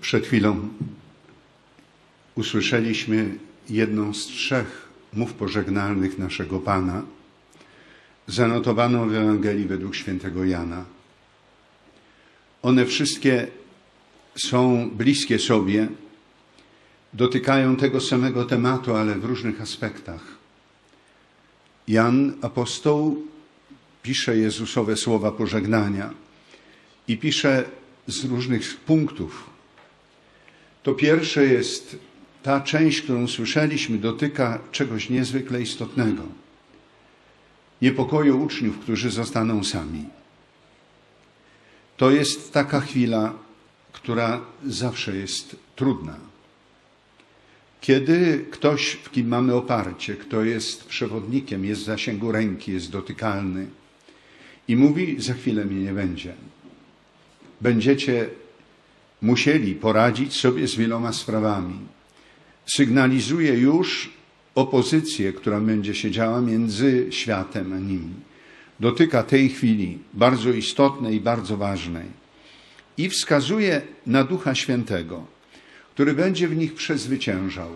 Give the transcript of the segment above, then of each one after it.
Przed chwilą usłyszeliśmy jedną z trzech mów pożegnalnych naszego Pana, zanotowaną w Ewangelii według świętego Jana. One wszystkie są bliskie sobie, dotykają tego samego tematu, ale w różnych aspektach. Jan apostoł pisze Jezusowe słowa pożegnania i pisze z różnych punktów. To pierwsze jest ta część, którą słyszeliśmy, dotyka czegoś niezwykle istotnego. Niepokoju uczniów, którzy zostaną sami. To jest taka chwila, która zawsze jest trudna. Kiedy ktoś, w kim mamy oparcie, kto jest przewodnikiem, jest w zasięgu ręki, jest dotykalny i mówi: Za chwilę mnie nie będzie. Będziecie musieli poradzić sobie z wieloma sprawami. Sygnalizuje już opozycję, która będzie się działa między światem a nimi. Dotyka tej chwili bardzo istotnej i bardzo ważnej. I wskazuje na Ducha Świętego, który będzie w nich przezwyciężał.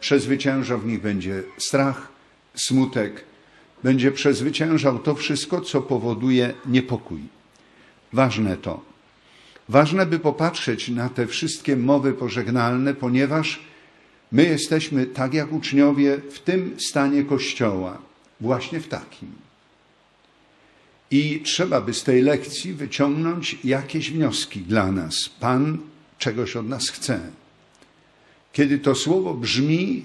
Przezwyciężał w nich będzie strach, smutek, będzie przezwyciężał to wszystko, co powoduje niepokój. Ważne to. Ważne, by popatrzeć na te wszystkie mowy pożegnalne, ponieważ my jesteśmy, tak jak uczniowie, w tym stanie Kościoła, właśnie w takim. I trzeba by z tej lekcji wyciągnąć jakieś wnioski dla nas. Pan czegoś od nas chce. Kiedy to słowo brzmi,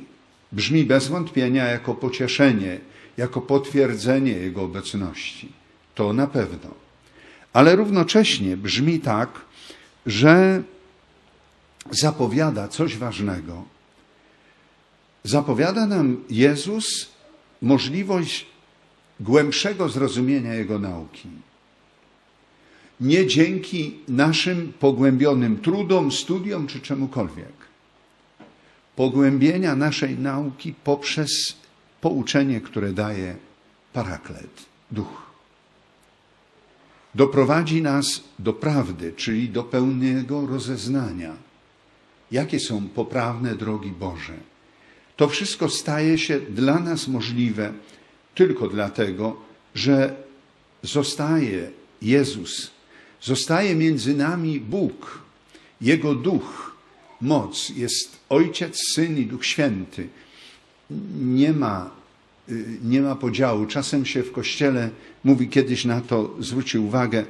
brzmi bez wątpienia jako pocieszenie, jako potwierdzenie Jego obecności. To na pewno. Ale równocześnie brzmi tak, że zapowiada coś ważnego. Zapowiada nam Jezus możliwość głębszego zrozumienia Jego nauki. Nie dzięki naszym pogłębionym trudom, studiom czy czemukolwiek. Pogłębienia naszej nauki poprzez pouczenie, które daje paraklet, duch. Doprowadzi nas do prawdy, czyli do pełnego rozeznania, jakie są poprawne drogi Boże. To wszystko staje się dla nas możliwe tylko dlatego, że zostaje Jezus, zostaje między nami Bóg, Jego duch, moc, jest Ojciec, Syn i Duch Święty. Nie ma, nie ma podziału. Czasem się w kościele mówi, kiedyś na to zwrócił uwagę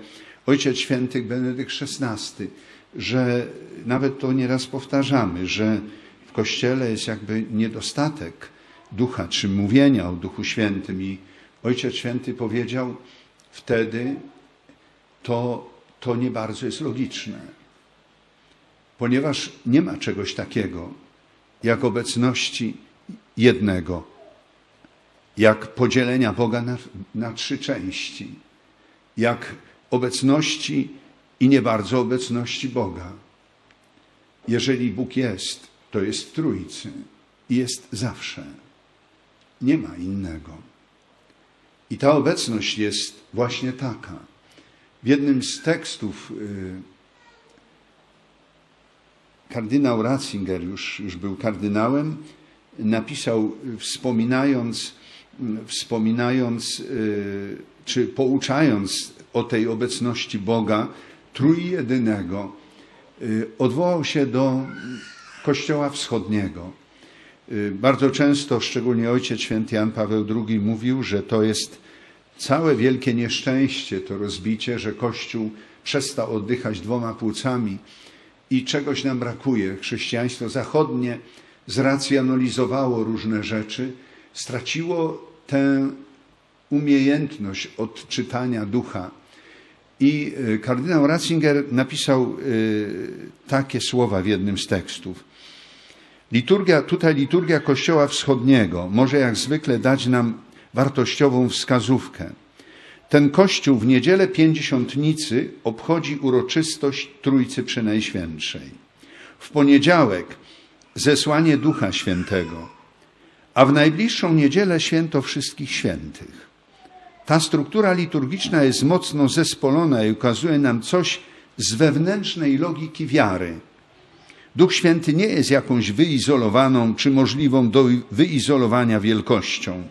Ojciec Święty Benedykt XVI, że nawet to nieraz powtarzamy, że w kościele jest jakby niedostatek ducha, czy mówienia o Duchu Świętym. I Ojciec Święty powiedział wtedy, to, to nie bardzo jest logiczne, ponieważ nie ma czegoś takiego jak obecności jednego, jak podzielenia Boga na, na trzy części, jak obecności i nie bardzo obecności Boga. Jeżeli Bóg jest, to jest Trójcy i jest zawsze. Nie ma innego. I ta obecność jest właśnie taka. W jednym z tekstów y, kardynał Ratzinger, już, już był kardynałem, napisał, wspominając, wspominając y, czy pouczając o tej obecności Boga trójjedynego, y, odwołał się do Kościoła Wschodniego. Y, bardzo często, szczególnie Ojciec Święty Jan Paweł II mówił, że to jest całe wielkie nieszczęście, to rozbicie, że Kościół przestał oddychać dwoma płucami i czegoś nam brakuje. Chrześcijaństwo zachodnie zracjonalizowało różne rzeczy, straciło tę umiejętność odczytania ducha. I y, kardynał Ratzinger napisał y, takie słowa w jednym z tekstów. Liturgia, tutaj liturgia Kościoła Wschodniego może jak zwykle dać nam wartościową wskazówkę. Ten Kościół w niedzielę pięćdziesiątnicy obchodzi uroczystość Trójcy Przenajświętszej. W poniedziałek zesłanie Ducha Świętego, a w najbliższą niedzielę święto wszystkich świętych. Ta struktura liturgiczna jest mocno zespolona i ukazuje nam coś z wewnętrznej logiki wiary. Duch Święty nie jest jakąś wyizolowaną czy możliwą do wyizolowania wielkością.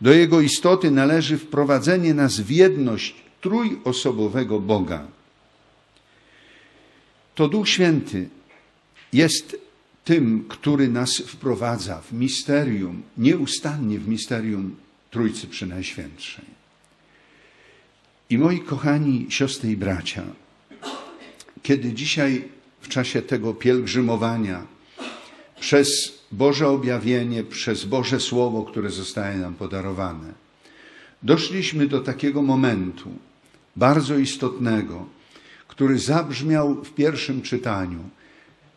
Do jego istoty należy wprowadzenie nas w jedność trójosobowego Boga. To Duch Święty jest tym, który nas wprowadza w misterium, nieustannie w misterium Trójcy Przynajświętszej. I moi kochani siostry i bracia, kiedy dzisiaj w czasie tego pielgrzymowania przez Boże objawienie, przez Boże Słowo, które zostaje nam podarowane, doszliśmy do takiego momentu bardzo istotnego, który zabrzmiał w pierwszym czytaniu.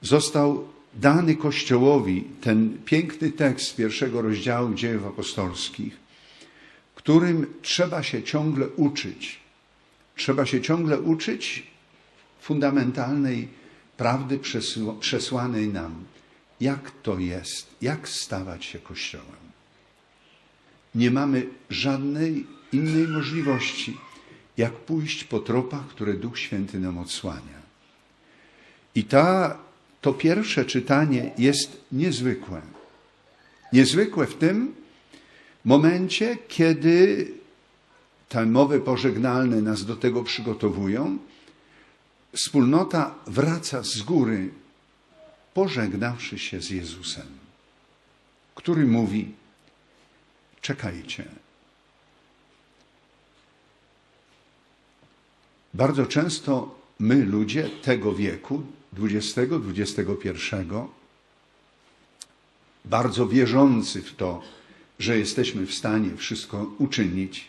Został dany Kościołowi ten piękny tekst pierwszego rozdziału dziejów apostolskich, którym trzeba się ciągle uczyć. Trzeba się ciągle uczyć fundamentalnej prawdy przesłanej nam. Jak to jest? Jak stawać się Kościołem? Nie mamy żadnej innej możliwości, jak pójść po tropach, które Duch Święty nam odsłania. I ta, to pierwsze czytanie jest niezwykłe. Niezwykłe w tym momencie, kiedy te mowy pożegnalne nas do tego przygotowują, wspólnota wraca z góry, pożegnawszy się z Jezusem, który mówi: Czekajcie. Bardzo często my, ludzie tego wieku, XX-XXI, bardzo wierzący w to, że jesteśmy w stanie wszystko uczynić,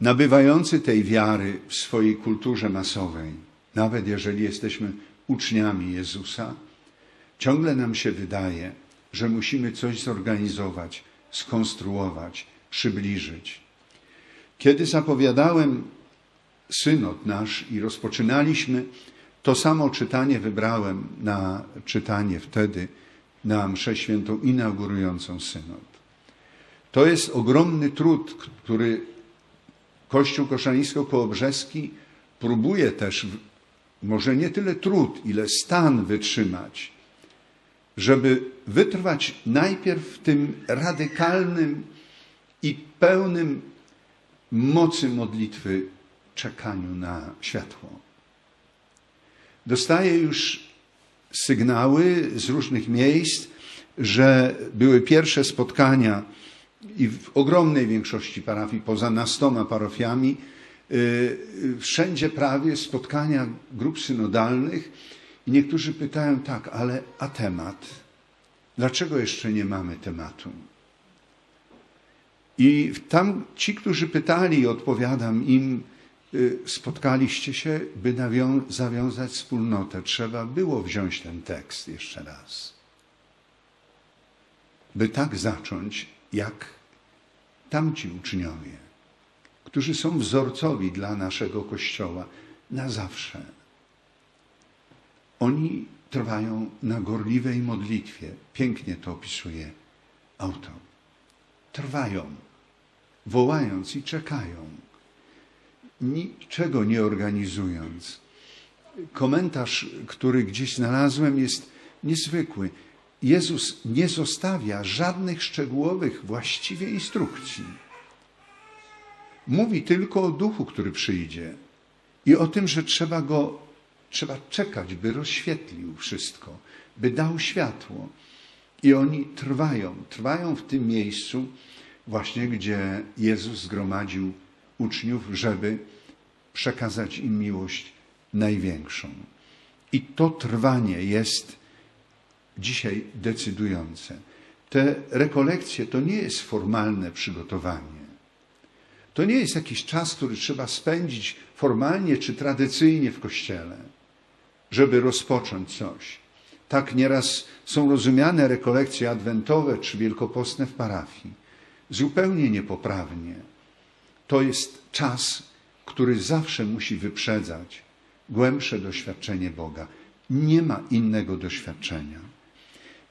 nabywający tej wiary w swojej kulturze masowej, nawet jeżeli jesteśmy uczniami Jezusa, ciągle nam się wydaje, że musimy coś zorganizować, skonstruować, przybliżyć. Kiedy zapowiadałem synod nasz i rozpoczynaliśmy, to samo czytanie wybrałem na czytanie wtedy na mszę świętą inaugurującą synod. To jest ogromny trud, który Kościół Koszalińsko-Kołobrzeski próbuje też, może nie tyle trud, ile stan wytrzymać, żeby wytrwać najpierw w tym radykalnym i pełnym mocy modlitwy czekaniu na światło. Dostaję już sygnały z różnych miejsc, że były pierwsze spotkania i w ogromnej większości parafii, poza nastoma parafiami, wszędzie prawie spotkania grup synodalnych i niektórzy pytają tak, ale a temat? Dlaczego jeszcze nie mamy tematu? I tam ci, którzy pytali, odpowiadam im, spotkaliście się, by zawiązać wspólnotę. Trzeba było wziąć ten tekst jeszcze raz. By tak zacząć, jak tamci uczniowie, którzy są wzorcowi dla naszego Kościoła na zawsze. Oni trwają na gorliwej modlitwie. Pięknie to opisuje autor. Trwają, wołając i czekają niczego nie organizując. Komentarz, który gdzieś znalazłem, jest niezwykły. Jezus nie zostawia żadnych szczegółowych właściwie instrukcji. Mówi tylko o duchu, który przyjdzie i o tym, że trzeba go, trzeba czekać, by rozświetlił wszystko, by dał światło. I oni trwają, trwają w tym miejscu, właśnie gdzie Jezus zgromadził uczniów, żeby przekazać im miłość największą. I to trwanie jest dzisiaj decydujące. Te rekolekcje to nie jest formalne przygotowanie. To nie jest jakiś czas, który trzeba spędzić formalnie czy tradycyjnie w kościele, żeby rozpocząć coś. Tak nieraz są rozumiane rekolekcje adwentowe czy wielkopostne w parafii. Zupełnie niepoprawnie. To jest czas, który zawsze musi wyprzedzać głębsze doświadczenie Boga. Nie ma innego doświadczenia.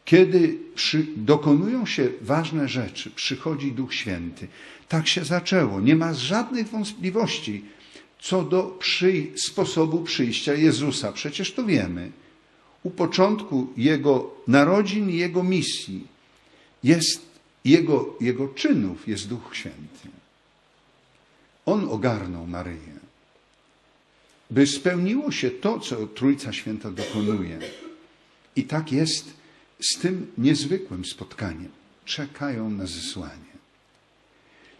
Kiedy przy, dokonują się ważne rzeczy, przychodzi Duch Święty. Tak się zaczęło. Nie ma żadnych wątpliwości co do przy, sposobu przyjścia Jezusa. Przecież to wiemy. u początku Jego narodzin i Jego misji jest Jego, jego czynów jest Duch Święty. On ogarnął Maryję, by spełniło się to, co Trójca Święta dokonuje. I tak jest z tym niezwykłym spotkaniem. Czekają na zesłanie.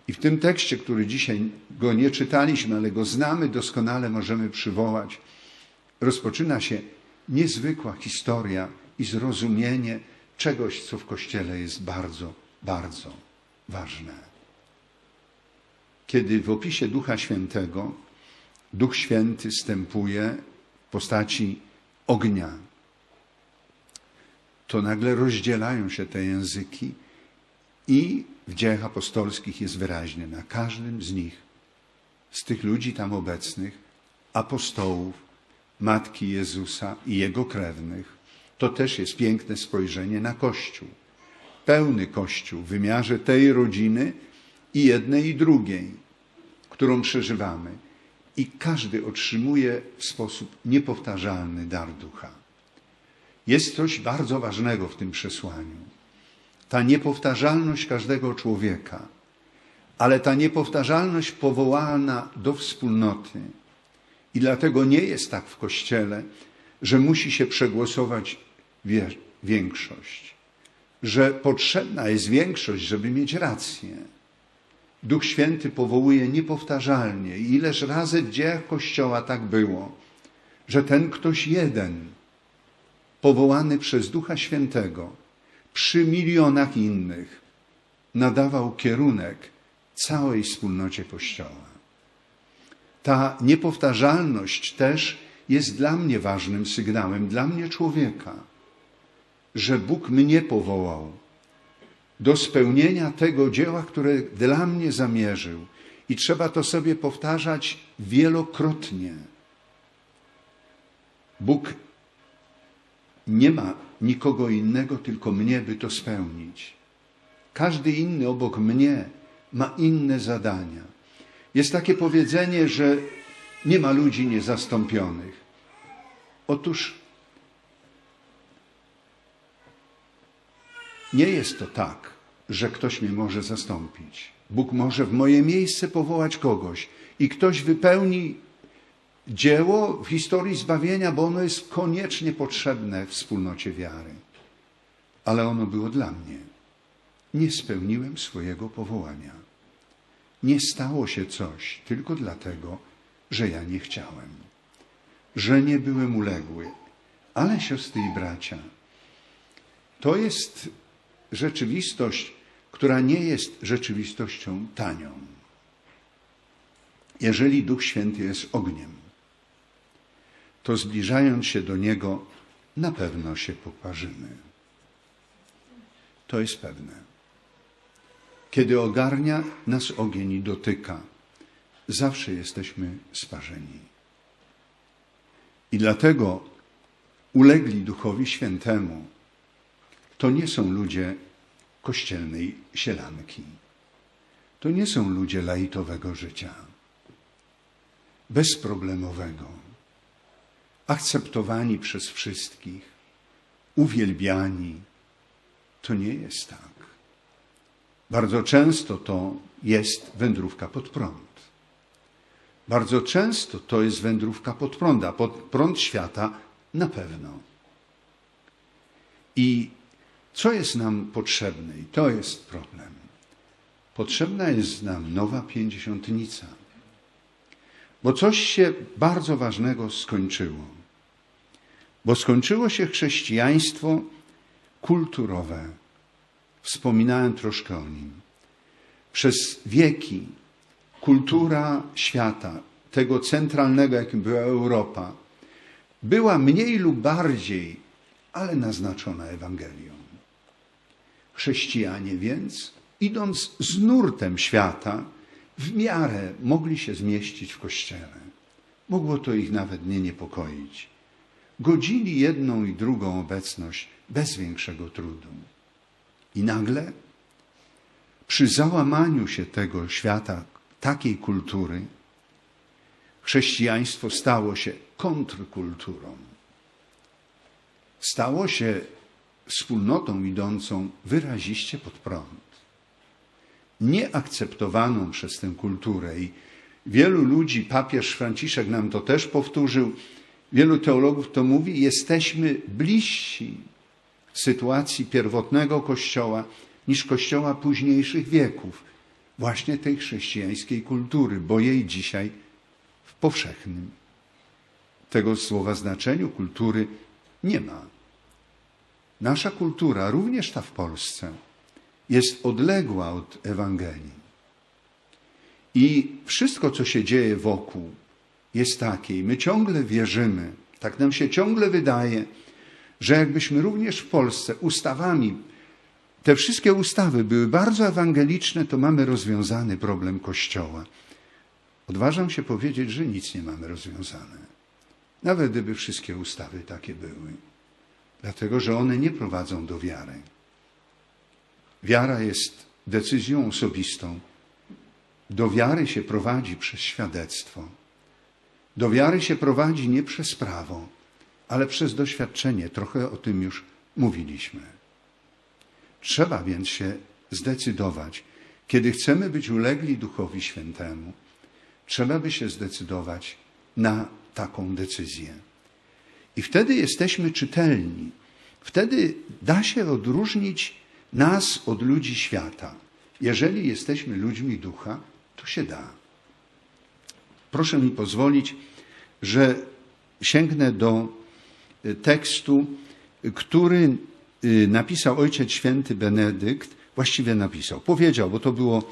I w tym tekście, który dzisiaj go nie czytaliśmy, ale go znamy doskonale, możemy przywołać, rozpoczyna się niezwykła historia i zrozumienie czegoś, co w Kościele jest bardzo, bardzo ważne. Kiedy w opisie Ducha Świętego Duch Święty stępuje w postaci ognia, to nagle rozdzielają się te języki i w dziejach apostolskich jest wyraźnie na każdym z nich, z tych ludzi tam obecnych, apostołów, Matki Jezusa i Jego krewnych, to też jest piękne spojrzenie na Kościół. Pełny Kościół w wymiarze tej rodziny i jednej i drugiej, którą przeżywamy. I każdy otrzymuje w sposób niepowtarzalny dar ducha. Jest coś bardzo ważnego w tym przesłaniu. Ta niepowtarzalność każdego człowieka, ale ta niepowtarzalność powołana do wspólnoty. I dlatego nie jest tak w Kościele, że musi się przegłosować większość, że potrzebna jest większość, żeby mieć rację. Duch Święty powołuje niepowtarzalnie. Ileż razy w dziejach Kościoła tak było, że ten ktoś jeden, powołany przez Ducha Świętego, przy milionach innych, nadawał kierunek całej wspólnocie Kościoła. Ta niepowtarzalność też jest dla mnie ważnym sygnałem, dla mnie człowieka, że Bóg mnie powołał do spełnienia tego dzieła, które dla mnie zamierzył. I trzeba to sobie powtarzać wielokrotnie. Bóg nie ma nikogo innego, tylko mnie, by to spełnić. Każdy inny obok mnie ma inne zadania. Jest takie powiedzenie, że nie ma ludzi niezastąpionych. Otóż nie jest to tak, że ktoś mnie może zastąpić. Bóg może w moje miejsce powołać kogoś i ktoś wypełni dzieło w historii zbawienia, bo ono jest koniecznie potrzebne w wspólnocie wiary. Ale ono było dla mnie. Nie spełniłem swojego powołania. Nie stało się coś tylko dlatego, że ja nie chciałem, że nie byłem uległy. Ale siostry i bracia, to jest rzeczywistość, która nie jest rzeczywistością tanią. Jeżeli Duch Święty jest ogniem, to zbliżając się do Niego, na pewno się poparzymy. To jest pewne. Kiedy ogarnia nas ogień i dotyka, zawsze jesteśmy sparzeni. I dlatego ulegli Duchowi Świętemu to nie są ludzie kościelnej sielanki. To nie są ludzie laitowego życia, bezproblemowego, akceptowani przez wszystkich, uwielbiani. To nie jest tak. Bardzo często to jest wędrówka pod prąd. Bardzo często to jest wędrówka pod prąd, a pod prąd świata na pewno. I co jest nam potrzebne? I to jest problem. Potrzebna jest nam nowa pięćdziesiątnica. Bo coś się bardzo ważnego skończyło. Bo skończyło się chrześcijaństwo kulturowe. Wspominałem troszkę o nim. Przez wieki kultura świata, tego centralnego, jakim była Europa, była mniej lub bardziej, ale naznaczona Ewangelią. Chrześcijanie więc, idąc z nurtem świata, w miarę mogli się zmieścić w kościele. Mogło to ich nawet nie niepokoić. Godzili jedną i drugą obecność bez większego trudu. I nagle, przy załamaniu się tego świata, takiej kultury, chrześcijaństwo stało się kontrkulturą. stało się wspólnotą idącą wyraziście pod prąd. Nieakceptowaną przez tę kulturę i wielu ludzi, papież Franciszek nam to też powtórzył, wielu teologów to mówi, jesteśmy bliżsi sytuacji pierwotnego Kościoła niż Kościoła późniejszych wieków, właśnie tej chrześcijańskiej kultury, bo jej dzisiaj w powszechnym tego słowa znaczeniu kultury nie ma. Nasza kultura, również ta w Polsce, jest odległa od Ewangelii. I wszystko, co się dzieje wokół, jest takie. I my ciągle wierzymy, tak nam się ciągle wydaje, że jakbyśmy również w Polsce ustawami, te wszystkie ustawy były bardzo ewangeliczne, to mamy rozwiązany problem Kościoła. Odważam się powiedzieć, że nic nie mamy rozwiązane. Nawet gdyby wszystkie ustawy takie były. Dlatego, że one nie prowadzą do wiary. Wiara jest decyzją osobistą. Do wiary się prowadzi przez świadectwo. Do wiary się prowadzi nie przez prawo, ale przez doświadczenie. Trochę o tym już mówiliśmy. Trzeba więc się zdecydować, kiedy chcemy być ulegli Duchowi Świętemu, trzeba by się zdecydować na taką decyzję. I wtedy jesteśmy czytelni. Wtedy da się odróżnić nas od ludzi świata. Jeżeli jesteśmy ludźmi ducha, to się da. Proszę mi pozwolić, że sięgnę do y, tekstu, który y, napisał Ojciec Święty Benedykt, właściwie napisał, powiedział, bo to było,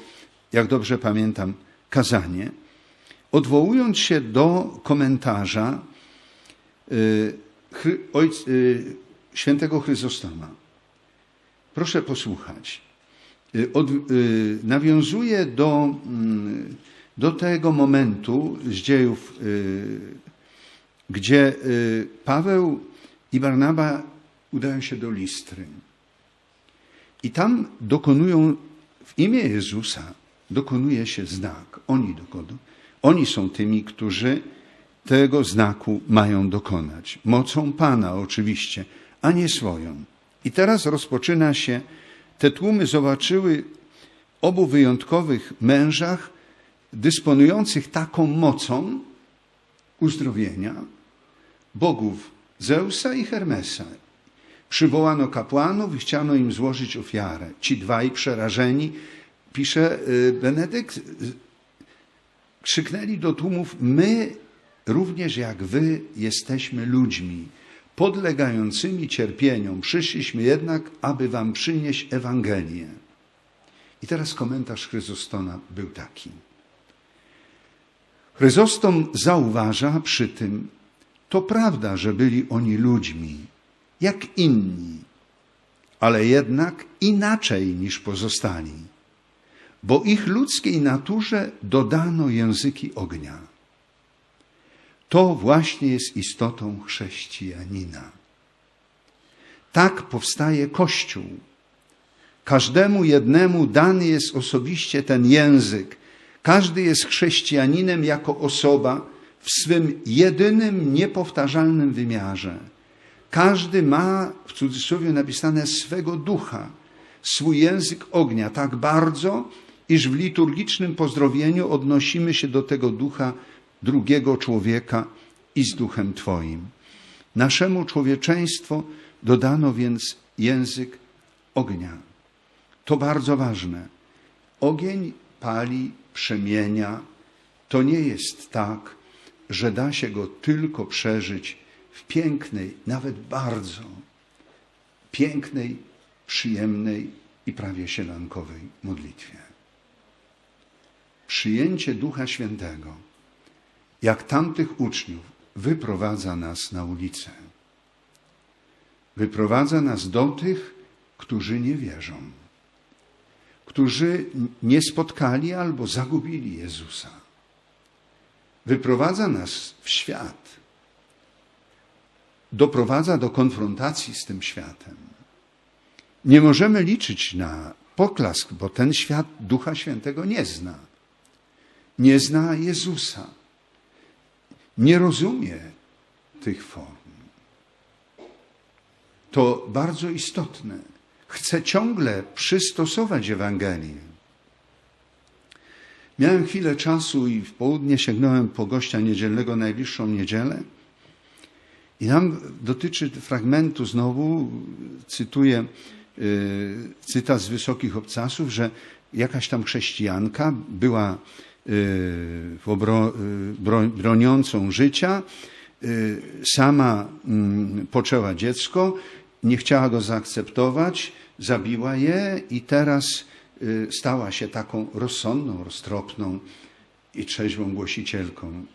jak dobrze pamiętam, kazanie, odwołując się do komentarza y, świętego Chryzostoma. Proszę posłuchać. Od, nawiązuje do, mm, do tego momentu z dziejów, gdzie Paweł i Barnaba udają się do Listry. I tam dokonują, w imię Jezusa dokonuje się znak. Oni dokonują. Oni są tymi, którzy tego znaku mają dokonać. Mocą Pana oczywiście, a nie swoją. I teraz rozpoczyna się, te tłumy zobaczyły obu wyjątkowych mężach dysponujących taką mocą uzdrowienia bogów Zeusa i Hermesa. Przywołano kapłanów i chciano im złożyć ofiarę. Ci dwaj przerażeni, pisze y, Benedykt, krzyknęli do tłumów: My również jak wy jesteśmy ludźmi podlegającymi cierpieniom. Przyszliśmy jednak, aby wam przynieść Ewangelię. I teraz komentarz Chryzostona był taki. Chryzostom zauważa przy tym, to prawda, że byli oni ludźmi, jak inni, ale jednak inaczej niż pozostali, bo ich ludzkiej naturze dodano języki ognia. To właśnie jest istotą chrześcijanina. Tak powstaje Kościół. Każdemu jednemu dany jest osobiście ten język. Każdy jest chrześcijaninem jako osoba w swym jedynym, niepowtarzalnym wymiarze. Każdy ma, w cudzysłowie napisane, swego ducha, swój język ognia, tak bardzo, iż w liturgicznym pozdrowieniu odnosimy się do tego ducha drugiego człowieka i z duchem Twoim. Naszemu człowieczeństwu dodano więc język ognia. To bardzo ważne. Ogień pali, przemienia. To nie jest tak, że da się go tylko przeżyć w pięknej, nawet bardzo pięknej, przyjemnej i prawie sielankowej modlitwie. Przyjęcie Ducha Świętego, jak tamtych uczniów, wyprowadza nas na ulicę. Wyprowadza nas do tych, którzy nie wierzą, którzy nie spotkali albo zagubili Jezusa wyprowadza nas w świat, doprowadza do konfrontacji z tym światem. Nie możemy liczyć na poklask, bo ten świat Ducha Świętego nie zna. Nie zna Jezusa. Nie rozumie tych form. to bardzo istotne. Chce ciągle przystosować Ewangelię. Miałem chwilę czasu i w południe sięgnąłem po gościa niedzielnego najbliższą niedzielę. I nam dotyczy fragmentu znowu, cytuję y, cytat z Wysokich Obcasów, że jakaś tam chrześcijanka była y, bro, broniącą życia, y, sama mm, poczęła dziecko, nie chciała go zaakceptować, zabiła je i teraz y, stała się taką rozsądną, roztropną i trzeźwą głosicielką.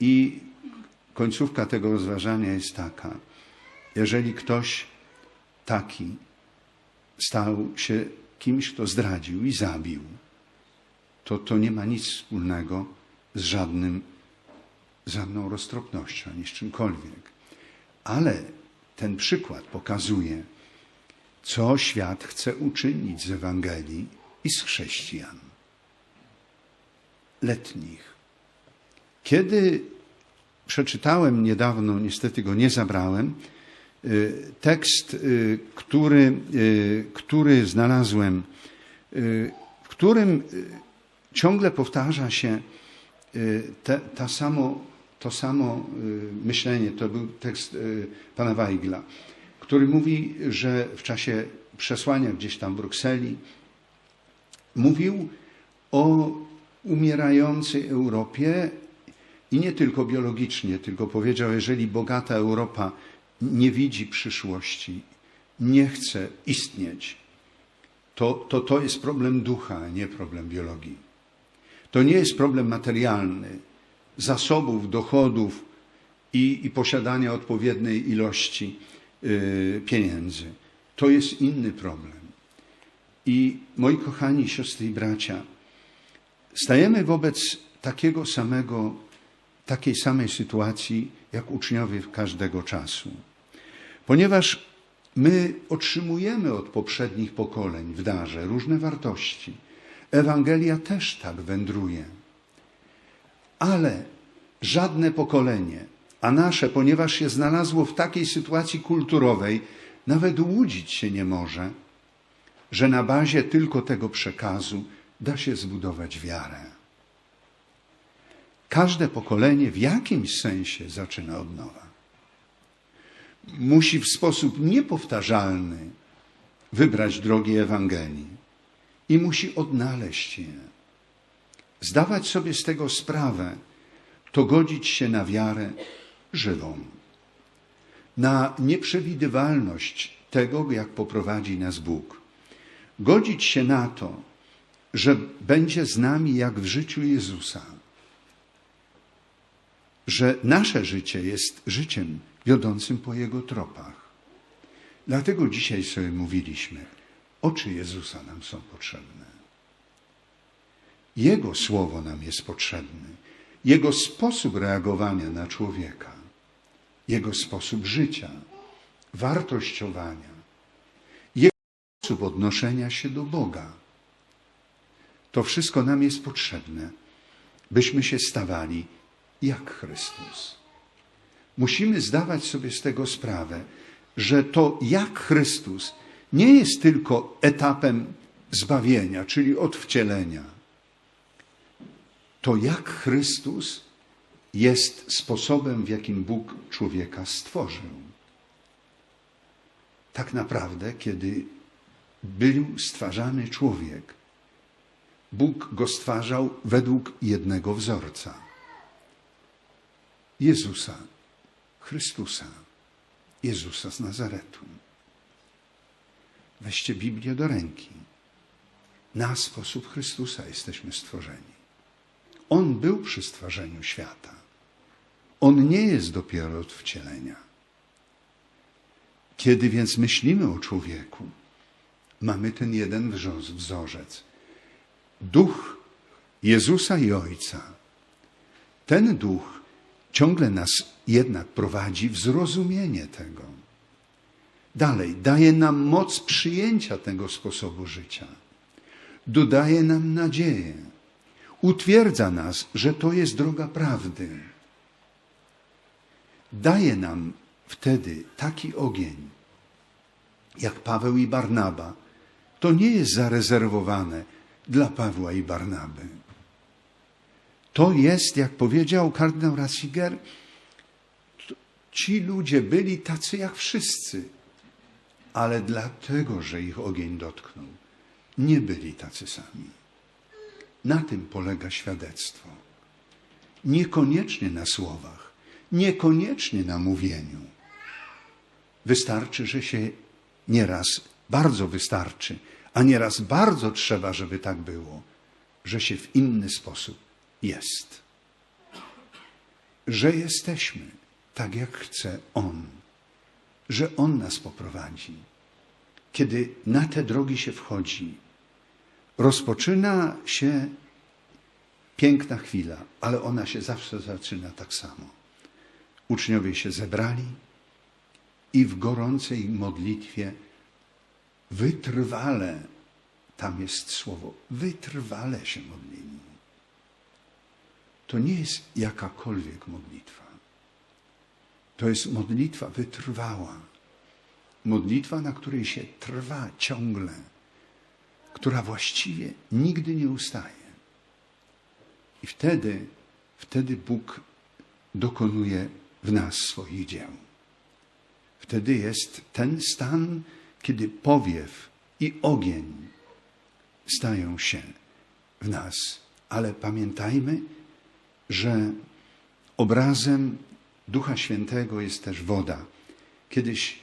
I końcówka tego rozważania jest taka. Jeżeli ktoś taki stał się kimś, kto zdradził i zabił, to to nie ma nic wspólnego z żadnym, żadną roztropnością, ani z czymkolwiek. Ale ten przykład pokazuje, co świat chce uczynić z Ewangelii i z chrześcijan. Letnich. Kiedy przeczytałem niedawno, niestety go nie zabrałem, y, tekst, y, który, y, który znalazłem, w którym ciągle powtarza się te, ta samo, to samo myślenie. To był tekst pana Weigla, który mówi, że w czasie przesłania gdzieś tam w Brukseli mówił o umierającej Europie i nie tylko biologicznie, tylko powiedział, jeżeli bogata Europa nie widzi przyszłości, nie chce istnieć, to to, to jest problem ducha, nie problem biologii. To nie jest problem materialny, zasobów, dochodów i, i posiadania odpowiedniej ilości yy, pieniędzy. To jest inny problem. I moi kochani siostry i bracia, stajemy wobec takiego samego takiej samej sytuacji jak uczniowie każdego czasu. Ponieważ my otrzymujemy od poprzednich pokoleń w darze różne wartości. Ewangelia też tak wędruje. Ale żadne pokolenie, a nasze, ponieważ się znalazło w takiej sytuacji kulturowej, nawet łudzić się nie może, że na bazie tylko tego przekazu da się zbudować wiarę. Każde pokolenie w jakimś sensie zaczyna od nowa. Musi w sposób niepowtarzalny wybrać drogi Ewangelii i musi odnaleźć je. Zdawać sobie z tego sprawę, to godzić się na wiarę żywą, na nieprzewidywalność tego, jak poprowadzi nas Bóg. Godzić się na to, że będzie z nami jak w życiu Jezusa że nasze życie jest życiem wiodącym po Jego tropach. Dlatego dzisiaj sobie mówiliśmy, oczy Jezusa nam są potrzebne. Jego słowo nam jest potrzebne. Jego sposób reagowania na człowieka, Jego sposób życia, wartościowania, Jego sposób odnoszenia się do Boga. To wszystko nam jest potrzebne, byśmy się stawali jak Chrystus. Musimy zdawać sobie z tego sprawę, że to jak Chrystus nie jest tylko etapem zbawienia, czyli odwcielenia. To jak Chrystus jest sposobem, w jakim Bóg człowieka stworzył. Tak naprawdę, kiedy był stwarzany człowiek, Bóg go stwarzał według jednego wzorca. Jezusa, Chrystusa, Jezusa z Nazaretu. Weźcie Biblię do ręki. Na sposób Chrystusa jesteśmy stworzeni. On był przy stworzeniu świata. On nie jest dopiero od wcielenia. Kiedy więc myślimy o człowieku, mamy ten jeden wzorzec. Duch Jezusa i Ojca. Ten duch ciągle nas jednak prowadzi w zrozumienie tego. Dalej, daje nam moc przyjęcia tego sposobu życia. Dodaje nam nadzieję. Utwierdza nas, że to jest droga prawdy. Daje nam wtedy taki ogień, jak Paweł i Barnaba. To nie jest zarezerwowane dla Pawła i Barnaby. To jest, jak powiedział kardynał Ratzinger, ci ludzie byli tacy jak wszyscy, ale dlatego, że ich ogień dotknął, nie byli tacy sami. Na tym polega świadectwo. Niekoniecznie na słowach, niekoniecznie na mówieniu. Wystarczy, że się nieraz, bardzo wystarczy, a nieraz bardzo trzeba, żeby tak było, że się w inny sposób jest. Że jesteśmy tak, jak chce On, że On nas poprowadzi. Kiedy na te drogi się wchodzi, rozpoczyna się piękna chwila, ale ona się zawsze zaczyna tak samo. Uczniowie się zebrali i w gorącej modlitwie wytrwale, tam jest słowo, wytrwale się modlili. To nie jest jakakolwiek modlitwa. To jest modlitwa wytrwała. Modlitwa, na której się trwa ciągle, która właściwie nigdy nie ustaje. I wtedy, wtedy Bóg dokonuje w nas swoich dzieł. Wtedy jest ten stan, kiedy powiew i ogień stają się w nas. Ale pamiętajmy, że obrazem Ducha Świętego jest też woda. Kiedyś,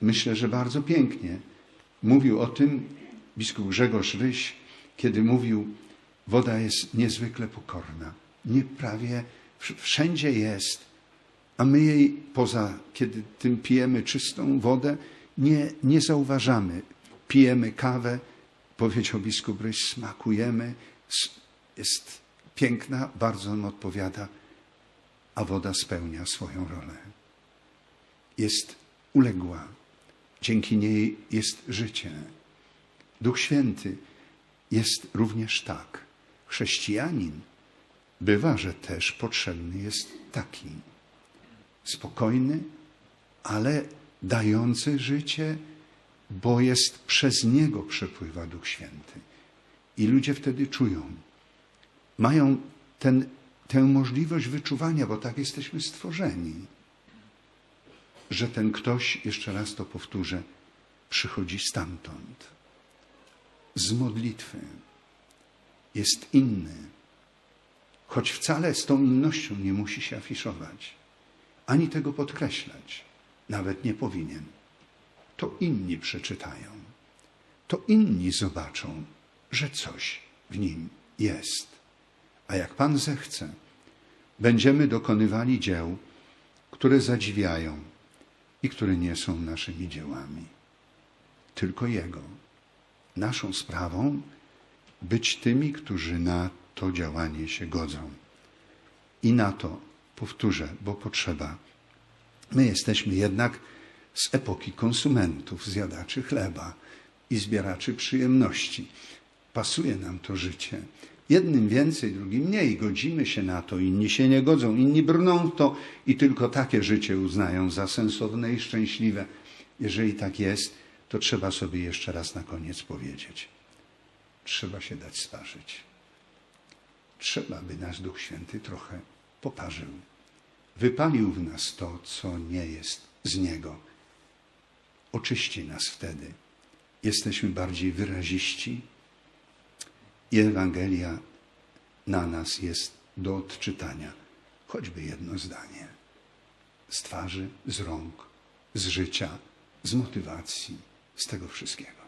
myślę, że bardzo pięknie mówił o tym biskup Grzegorz Ryś, kiedy mówił, woda jest niezwykle pokorna. Nie prawie wszędzie jest, a my jej poza, kiedy tym pijemy czystą wodę, nie, nie zauważamy. Pijemy kawę, powiedział biskup Ryś, smakujemy, jest piękna, bardzo nam odpowiada, a woda spełnia swoją rolę. Jest uległa, dzięki niej jest życie. Duch Święty jest również tak. Chrześcijanin bywa, że też potrzebny jest taki spokojny, ale dający życie, bo jest przez niego przepływa Duch Święty. I ludzie wtedy czują, mają ten, tę możliwość wyczuwania, bo tak jesteśmy stworzeni, że ten ktoś, jeszcze raz to powtórzę, przychodzi stamtąd, z modlitwy, jest inny, choć wcale z tą innością nie musi się afiszować, ani tego podkreślać, nawet nie powinien. To inni przeczytają, to inni zobaczą, że coś w nim jest. A jak Pan zechce, będziemy dokonywali dzieł, które zadziwiają i które nie są naszymi dziełami, tylko Jego. Naszą sprawą być tymi, którzy na to działanie się godzą. I na to powtórzę, bo potrzeba. My jesteśmy jednak z epoki konsumentów, zjadaczy chleba i zbieraczy przyjemności. Pasuje nam to życie. Jednym więcej, drugim mniej. Godzimy się na to, inni się nie godzą, inni brną w to i tylko takie życie uznają za sensowne i szczęśliwe. Jeżeli tak jest, to trzeba sobie jeszcze raz na koniec powiedzieć. Trzeba się dać sparzyć. Trzeba, by nasz Duch Święty trochę poparzył. Wypalił w nas to, co nie jest z Niego. Oczyści nas wtedy. Jesteśmy bardziej wyraziści, i Ewangelia na nas jest do odczytania, choćby jedno zdanie. Z twarzy, z rąk, z życia, z motywacji, z tego wszystkiego.